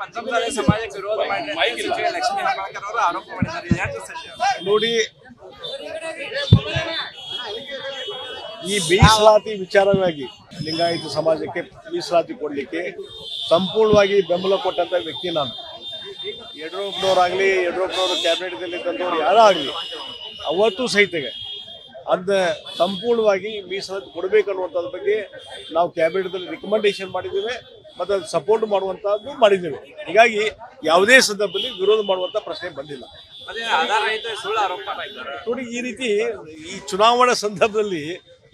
ಪಂಚಮಸಾಲಿ ಸಮಾಜಕ್ಕೆ ವಿರೋಧ ಮಾಡಿ ಲಕ್ಷ್ಮೀ ಹೆಬ್ಬಾಳ್ಕರ್ ಅವರು ಆರೋಪ ಮಾಡಿದ್ದಾರೆ. ನೋಡಿ ಈ ಮೀಸಲಾತಿ ವಿಚಾರವಾಗಿ ಲಿಂಗಾಯತ ಸಮಾಜಕ್ಕೆ ಮೀಸಲಾತಿ ಕೊಡಲಿಕ್ಕೆ ಸಂಪೂರ್ಣವಾಗಿ ಬೆಂಬಲ ಕೊಟ್ಟಂತ ವ್ಯಕ್ತಿ ನಾನು. ಯಡಿಯೂರಪ್ಪನವರಾಗಲಿ ಯಡಿಯೂರಪ್ಪನವರು ಕ್ಯಾಬಿನೆಟ್ದಲ್ಲಿ ತಂದವರು ಯಾರೋ ಆಗಲಿ ಅವತ್ತು ಸಹಿತಗೆ ಅದ ಸಂಪೂರ್ಣವಾಗಿ ಮೀಸಲಾತಿ ಕೊಡಬೇಕು ಅನ್ನುವಂಥದ್ರ ಬಗ್ಗೆ ನಾವು ಕ್ಯಾಬಿನೆಟ್ದಲ್ಲಿ ರಿಕಮೆಂಡೇಶನ್ ಮಾಡಿದ್ದೇವೆ. ಮತ್ತು ಅದು ಸಪೋರ್ಟ್ ಮಾಡುವಂಥದ್ದು ಮಾಡಿದ್ದೀವಿ. ಹೀಗಾಗಿ ಯಾವುದೇ ಸಂದರ್ಭದಲ್ಲಿ ವಿರೋಧ ಮಾಡುವಂಥ ಪ್ರಶ್ನೆ ಬಂದಿಲ್ಲ. ಅದೇ ಆಧಾರ ರಹಿತ ಸುಳ್ಳು ಆರೋಪ ಮಾಡಿದ್ದಾರೆ ನೋಡಿ ಈ ರೀತಿ ಈ ಚುನಾವಣಾ ಸಂದರ್ಭದಲ್ಲಿ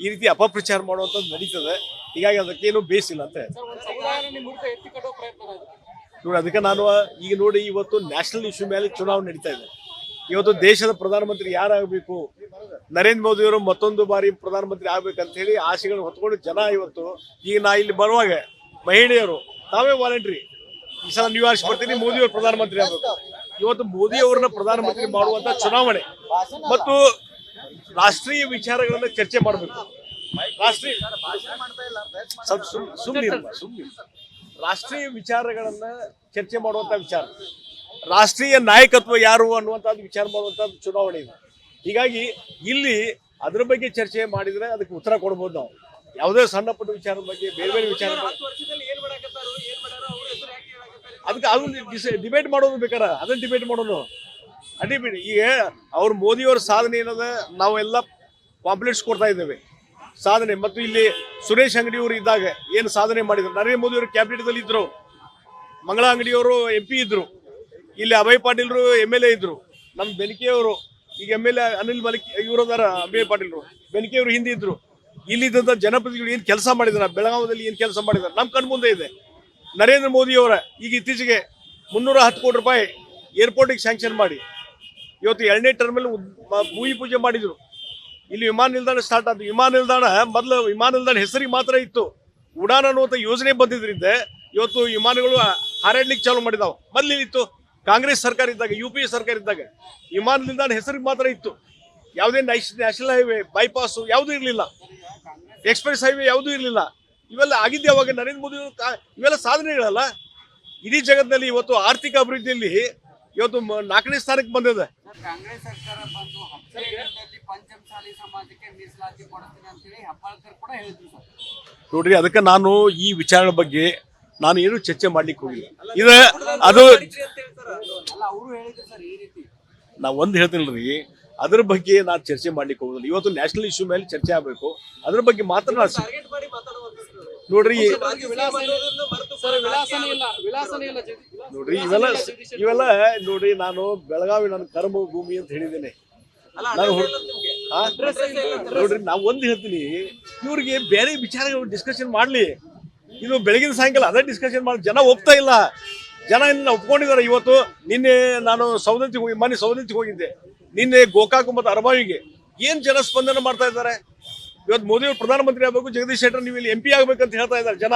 ಈ ರೀತಿ ಅಪಪ್ರಚಾರ ಮಾಡುವಂಥದ್ದು ನಡೀತದೆ. ಹೀಗಾಗಿ ಅದಕ್ಕೇನು ಬೇಸಿಲ್ಲ ಅಂತ ನೋಡಿ ಅದಕ್ಕೆ ನಾನು ಈಗ ನೋಡಿ ಇವತ್ತು ನ್ಯಾಷನಲ್ ಇಶ್ಯೂ ಮೇಲೆ ಚುನಾವಣೆ ನಡೀತಾ ಇದೆ. ಇವತ್ತು ದೇಶದ ಪ್ರಧಾನಮಂತ್ರಿ ಯಾರಾಗಬೇಕು? ನರೇಂದ್ರ ಮೋದಿಯವರು ಮತ್ತೊಂದು ಬಾರಿ ಪ್ರಧಾನಮಂತ್ರಿ ಆಗ್ಬೇಕಂತ ಹೇಳಿ ಆಸೆಗಳನ್ನು ಹೊತ್ಕೊಂಡು ಜನ ಇವತ್ತು ಈಗ ನಾ ಇಲ್ಲಿ ಬರುವಾಗ ಮಹಿಳೆಯರು ತಾವೇ ವಾಲಂಟ್ರಿ ಈ ಸಲ ನೀವು ಆರಿಸಿ ಬರ್ತೀನಿ ಮೋದಿಯವರು ಪ್ರಧಾನಮಂತ್ರಿ ಆಗಬೇಕು. ಇವತ್ತು ಮೋದಿ ಅವರನ್ನ ಪ್ರಧಾನಮಂತ್ರಿ ಮಾಡುವಂತ ಚುನಾವಣೆ. ಮತ್ತು ರಾಷ್ಟ್ರೀಯ ವಿಚಾರಗಳನ್ನ ಚರ್ಚೆ ಮಾಡಬೇಕು. ರಾಷ್ಟ್ರೀಯ. ರಾಷ್ಟ್ರೀಯ ವಿಚಾರಗಳನ್ನ ಚರ್ಚೆ ಮಾಡುವಂತ ವಿಚಾರ. ರಾಷ್ಟ್ರೀಯ ನಾಯಕತ್ವ ಯಾರು ಅನ್ನುವಂಥದ್ದು ವಿಚಾರ ಮಾಡುವಂಥದ್ದು ಚುನಾವಣೆ ಇದೆ. ಹೀಗಾಗಿ ಇಲ್ಲಿ ಅದ್ರ ಬಗ್ಗೆ ಚರ್ಚೆ ಮಾಡಿದ್ರೆ ಅದಕ್ಕೆ ಉತ್ತರ ಕೊಡ್ಬೋದು ನಾವು. ಯಾವುದೇ ಸಣ್ಣ ಪುಟ್ಟ ವಿಚಾರದ ಬಗ್ಗೆ ಬೇರೆ ಬೇರೆ ವಿಚಾರ ಅದಕ್ಕೆ ಅದನ್ನ ಡಿಬೇಟ್ ಮಾಡೋದು ಬೇಕಾರ ಅದನ್ನ ಡಿಬೇಟ್ ಮಾಡೋದು. ಅಡಿಬಿಡಿ ಈಗ ಅವ್ರ ಮೋದಿಯವರ ಸಾಧನೆ ಏನದ ನಾವೆಲ್ಲ ಪಾಂಪ್ಲೆಟ್ಸ್ ಕೊಡ್ತಾ ಇದ್ದೇವೆ. ಸಾಧನೆ ಮತ್ತು ಇಲ್ಲಿ ಸುರೇಶ್ ಅಂಗಡಿಯವರು ಇದ್ದಾಗ ಏನು ಸಾಧನೆ ಮಾಡಿದ್ರು? ನರೇಂದ್ರ ಮೋದಿ ಅವರು ಕ್ಯಾಬಿನೆಟ್ದಲ್ಲಿ ಇದ್ರು ಮಂಗಳ ಅಂಗಡಿಯವರು ಎಂ ಪಿ ಇದ್ರು. ಇಲ್ಲಿ ಅಭಯ್ ಪಾಟೀಲ್ರು ಎಂ ಎಲ್ ಎ ಇದ್ರು. ನಮ್ಮ ಬೆನಕೆಯವರು ಈಗ M L A Anil Malik ಇವರದಾರ Abhay ಪಾಟೀಲ್ರು ಬೆನಕೆಯವರು ಹಿಂದೆ ಇದ್ರು. ಇಲ್ಲಿದ್ದಂಥ ಜನಪ್ರತಿನಿಧಿಗಳು ಏನು ಕೆಲಸ ಮಾಡಿದಾರೆ? ಬೆಳಗಾವದಲ್ಲಿ ಏನು ಕೆಲಸ ಮಾಡಿದ್ದಾರೆ ನಮ್ಮ ಕಣ್ಮುಂದೆ ಇದೆ. ನರೇಂದ್ರ ಮೋದಿ ಅವರ, ಈಗ ಇತ್ತೀಚೆಗೆ ಮುನ್ನೂರ ಹತ್ತು ಕೋಟಿ ರೂಪಾಯಿ ಏರ್ಪೋರ್ಟಿಗೆ ಸ್ಯಾಂಕ್ಷನ್ ಮಾಡಿ. ಇವತ್ತು ಎರಡನೇ ಟರ್ಮಲ್ಲಿ ಭೂಮಿ ಪೂಜೆ ಮಾಡಿದ್ರು. ಇಲ್ಲಿ ವಿಮಾನ ನಿಲ್ದಾಣ ಸ್ಟಾರ್ಟ್ ಆದ ವಿಮಾನ ನಿಲ್ದಾಣ ಮೊದಲು ವಿಮಾನ ನಿಲ್ದಾಣ ಹೆಸರಿಗೆ ಮಾತ್ರ ಇತ್ತು. ಉಡಾನ್ ಅನ್ನುವಂಥ ಯೋಜನೆ ಬಂದಿದ್ರಿಂದ ಇವತ್ತು ವಿಮಾನಗಳು ಹಾರಾಡ್ಲಿಕ್ಕೆ ಚಾಲು ಮಾಡಿದಾವೆ. ಮೊದಲು ಇತ್ತು ಕಾಂಗ್ರೆಸ್ ಸರ್ಕಾರ ಇದ್ದಾಗ, ಯು ಸರ್ಕಾರ ಇದ್ದಾಗ ವಿಮಾನ ನಿಲ್ದಾಣ ಹೆಸರಿಗೆ ಮಾತ್ರ ಇತ್ತು. ಯಾವುದೇ ನ್ಯಾಷನಲ್ ಹೈವೇ ಬೈಪಾಸು ಯಾವುದೂ ಇರಲಿಲ್ಲ. ಎಕ್ಸ್ಪ್ರೆಸ್ ಹೈವೇ ಯಾವುದೂ ಇರಲಿಲ್ಲ. ಇವೆಲ್ಲ ಆಗಿದ್ದೆ ಅವಾಗ ನರೇಂದ್ರ ಮೋದಿ ಇವೆಲ್ಲ ಸಾಧನೆಗಳಲ್ಲ. ಇಡೀ ಜಗತ್ತಿನಲ್ಲಿ ಇವತ್ತು ಆರ್ಥಿಕ ಅಭಿವೃದ್ಧಿಯಲ್ಲಿ ಇವತ್ತು ನಾಲ್ಕನೇ ಸ್ಥಾನಕ್ಕೆ ಬಂದಿದೆ. ನೋಡ್ರಿ ಅದಕ್ಕೆ ನಾನು ಈ ವಿಚಾರದ ಬಗ್ಗೆ ನಾನು ಏನು ಚರ್ಚೆ ಮಾಡ್ಲಿಕ್ಕೆ ಹೋಗಿಲ್ಲ. ಇದು ಅದು ನಾ ಒಂದು ಹೇಳ್ತೀನಲ್ರಿ ಅದ್ರ ಬಗ್ಗೆ ನಾನು ಚರ್ಚೆ ಮಾಡ್ಲಿಕ್ಕೆ ಹೋಗೋದಿಲ್ಲ. ಇವತ್ತು ನ್ಯಾಷನಲ್ ಇಶ್ಯೂ ಮೇಲೆ ಚರ್ಚೆ ಆಗಬೇಕು. ಅದ್ರ ಬಗ್ಗೆ ಮಾತ್ರ ನಾನು ಟಾರ್ಗೆಟ್ ಮಾಡಿ ಮಾತಾಡುವಂತ ನೋಡ್ರಿ. ನೋಡ್ರಿ ಇವೆಲ್ಲ ಇವೆಲ್ಲ ನೋಡ್ರಿ ನಾನು ಬೆಳಗಾವಿ ನನ್ನ ಕರ್ಮ ಭೂಮಿ ಅಂತ ಹೇಳಿದ್ದೇನೆ. ನಾನು. ನೋಡ್ರಿ ನಾವು ಒಂದು ಹೇಳ್ತೀನಿ. ಇವ್ರಿಗೆ ಬೇರೆ ವಿಚಾರಗಳು ಡಿಸ್ಕಷನ್ ಮಾಡ್ಲಿ. ಇದು ಬೆಳಗಿನ ಸಾಯಂಕಾಲ ಅದೇ ಡಿಸ್ಕಷನ್ ಮಾಡಿ ಜನ ಒಪ್ತಾ ಇಲ್ಲ. ಜನ ಇನ್ನ ಒಪ್ಕೊಂಡಿದ್ದಾರೆ ಇವತ್ತು. ನಿನ್ನೆ ನಾನು ಸೌದತ್ತಿಗೆ ಹೋಗಿ ಮನೆ ಸೌದತ್ತಿಗೆ ಹೋಗಿದ್ದೆ. ನಿನ್ನೆ ಗೋಕಾಕ್ ಮತ್ತು ಅರಬಾವಿಗೆ ಏನ್ ಜನ ಸ್ಪಂದನೆ ಮಾಡ್ತಾ ಇದ್ದಾರೆ? ಇವತ್ತು ಮೋದಿ ಅವರು ಪ್ರಧಾನಮಂತ್ರಿ ಆಗಬೇಕು ಜಗದೀಶ್ ಶೆಟ್ಟರ್ ನೀವು ಇಲ್ಲಿ ಎಂ ಪಿ ಅಂತ ಹೇಳ್ತಾ ಇದ್ದಾರೆ ಜನ.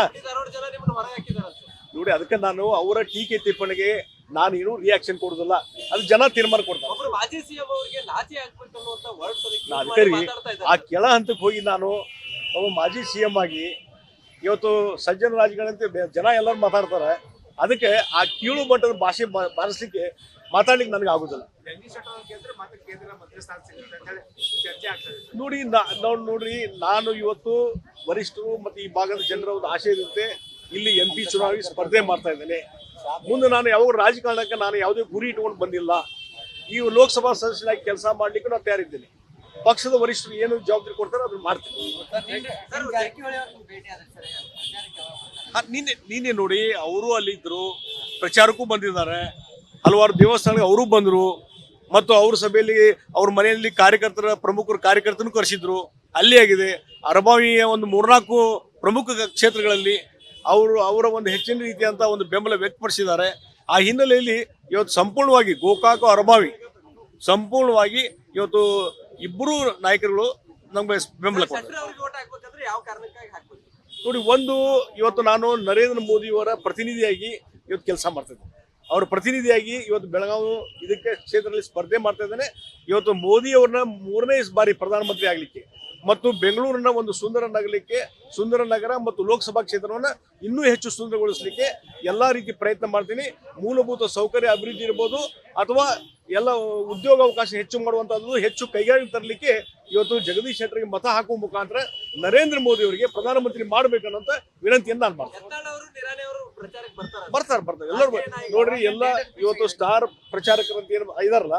ನೋಡಿ ಅದಕ್ಕೆ ನಾನು ಅವರ ಟೀಕೆ ಟಿಪ್ಪಣಿಗೆ ನಾನು ಏನು ರಿಯಾಕ್ಷನ್ ಕೊಡೋದಿಲ್ಲ ಅದು ಜನ ತೀರ್ಮಾನ ಕೊಡ್ತಾರೆ. ಆ ಕೆಳ ಹಂತಕ್ಕೆ ಹೋಗಿ ನಾನು ಒಬ್ಬ ಮಾಜಿ ಸಿ ಎಂ ಆಗಿ ಇವತ್ತು ಸಜ್ಜನ ರಾಜ್ಗಳಂತೆ ಜನ ಎಲ್ಲರೂ ಮಾತಾಡ್ತಾರೆ. ಅದಕ್ಕೆ ಆ ಕೀಳು ಮಟ್ಟದ ಭಾಷೆ ಬಾರಿಸ್ಲಿಕ್ಕೆ ಮಾತಾಡ್ಲಿಕ್ಕೆ ನನಗೆ ಆಗುದಿಲ್ಲ. ಜಗದೀಶ್ ಶೆಟ್ಟರ್ ಮತ್ತೆ ಕೇಂದ್ರ ಮಂತ್ರಿ ಸ್ಥಾನ ಅಂತ ಹೇಳಿ ಚರ್ಚೆ ಆಗ್ತದೆ ನೋಡಿ ನಾವು ನೋಡ್ರಿ ನಾನು ಇವತ್ತು ವರಿಷ್ಠರು ಮತ್ತು ಈ ಭಾಗದ ಜನರ ಒಂದು ಇರುತ್ತೆ. ಇಲ್ಲಿ ಎಂ ಪಿ ಚುನಾವಣೆ ಸ್ಪರ್ಧೆ ಮಾಡ್ತಾ ಇದ್ದೇನೆ. ಮುಂದೆ ನಾನು ಯಾವಾಗ ರಾಜಕಾರಣಕ್ಕೆ ನಾನು ಯಾವುದೇ ಗುರಿ ಇಟ್ಕೊಂಡು ಬಂದಿಲ್ಲ. ಈ ಲೋಕಸಭಾ ಸದಸ್ಯನಾಗಿ ಕೆಲಸ ಮಾಡ್ಲಿಕ್ಕೆ ನಾನು ತಯಾರಿದ್ದೇನೆ. ಪಕ್ಷದ ವರಿಷ್ಠರು ಏನು ಜವಾಬ್ದಾರಿ ಕೊಡ್ತಾರೆ ಅದನ್ನ ಮಾಡ್ತೀನಿ. ನಿನ್ನೆ ನಿನ್ನೆ ನೋಡಿ ಅವರು ಅಲ್ಲಿದ್ದರು ಪ್ರಚಾರಕ್ಕೂ ಬಂದಿದ್ದಾರೆ. ಹಲವಾರು ದೇವಸ್ಥಾನಕ್ಕೆ ಅವರು ಬಂದರು. ಮತ್ತು ಅವ್ರ ಸಭೆಯಲ್ಲಿ ಅವ್ರ ಮನೆಯಲ್ಲಿ ಕಾರ್ಯಕರ್ತರ, ಪ್ರಮುಖರು ಕಾರ್ಯಕರ್ತನೂ ಕರೆಸಿದ್ರು. ಅಲ್ಲಿ ಆಗಿದೆ. ಅರಬಾವಿಯ ಒಂದು ಮೂರ್ನಾಲ್ಕು ಪ್ರಮುಖ ಕ್ಷೇತ್ರಗಳಲ್ಲಿ ಅವರು, ಅವರ ಒಂದು ಹೆಚ್ಚಿನ ರೀತಿಯಂತ ಒಂದು ಬೆಂಬಲ ವ್ಯಕ್ತಪಡಿಸಿದ್ದಾರೆ. ಆ ಹಿನ್ನೆಲೆಯಲ್ಲಿ ಇವತ್ತು ಸಂಪೂರ್ಣವಾಗಿ ಗೋಕಾಕು ಅರಬಾವಿ ಸಂಪೂರ್ಣವಾಗಿ ಇವತ್ತು ಇಬ್ಬರು ನಾಯಕರುಗಳು ನಮಗೆ ಬೆಂಬಲ ಕೊಡ್ತಾರೆ ನೋಡಿ, ಒಂದು, ಇವತ್ತು ನಾನು ನರೇಂದ್ರ ಮೋದಿಯವರ ಪ್ರತಿನಿಧಿಯಾಗಿ ಇವತ್ತು ಕೆಲಸ ಮಾಡ್ತಿದ್ದೆ ಅವರ ಪ್ರತಿನಿಧಿಯಾಗಿ ಇವತ್ತು ಬೆಳಗಾವಿ ಇದಕ್ಕೆ ಕ್ಷೇತ್ರದಲ್ಲಿ ಸ್ಪರ್ಧೆ ಮಾಡ್ತಾ ಇದ್ದೇನೆ. ಇವತ್ತು ಮೋದಿ ಅವ್ರನ್ನ ಮೂರನೇ ಬಾರಿ ಪ್ರಧಾನಮಂತ್ರಿ ಆಗಲಿಕ್ಕೆ. ಮತ್ತು ಬೆಂಗಳೂರನ್ನ ಒಂದು ಸುಂದರ ನಗರಕ್ಕೆ ಸುಂದರ ನಗರ ಮತ್ತು ಲೋಕಸಭಾ ಕ್ಷೇತ್ರವನ್ನು ಇನ್ನೂ ಹೆಚ್ಚು ಸುಂದರಗೊಳಿಸಲಿಕ್ಕೆ ಎಲ್ಲಾ ರೀತಿ ಪ್ರಯತ್ನ ಮಾಡ್ತೀನಿ. ಮೂಲಭೂತ ಸೌಕರ್ಯ ಅಭಿವೃದ್ಧಿ ಇರ್ಬೋದು ಅಥವಾ ಎಲ್ಲ ಉದ್ಯೋಗ ಅವಕಾಶ ಹೆಚ್ಚು ಮಾಡುವಂಥದ್ದು ಹೆಚ್ಚು ಕೈಗಾರಿಕೆ ತರಲಿಕ್ಕೆ ಇವತ್ತು ಜಗದೀಶ್ ಶೆಟ್ಟರ್ಗೆ ಮತ ಹಾಕುವ ಮುಖಾಂತರ ನರೇಂದ್ರ ಮೋದಿ ಅವರಿಗೆ ಪ್ರಧಾನಮಂತ್ರಿ ಮಾಡ್ಬೇಕನ್ನೋಂತ ವಿನಂತಿಯನ್ನು ನಾನು ಮಾಡ್ತೀನಿ. ಬರ್ತಾರೆ. ಬರ್ತಾರೆ ಬರ್ತಾರೆ. ಎಲ್ಲರೂ ನೋಡ್ರಿ ಎಲ್ಲ ಇವತ್ತು ಸ್ಟಾರ್ ಪ್ರಚಾರಕರಂತ ಏನು ಇದಾರಲ್ಲ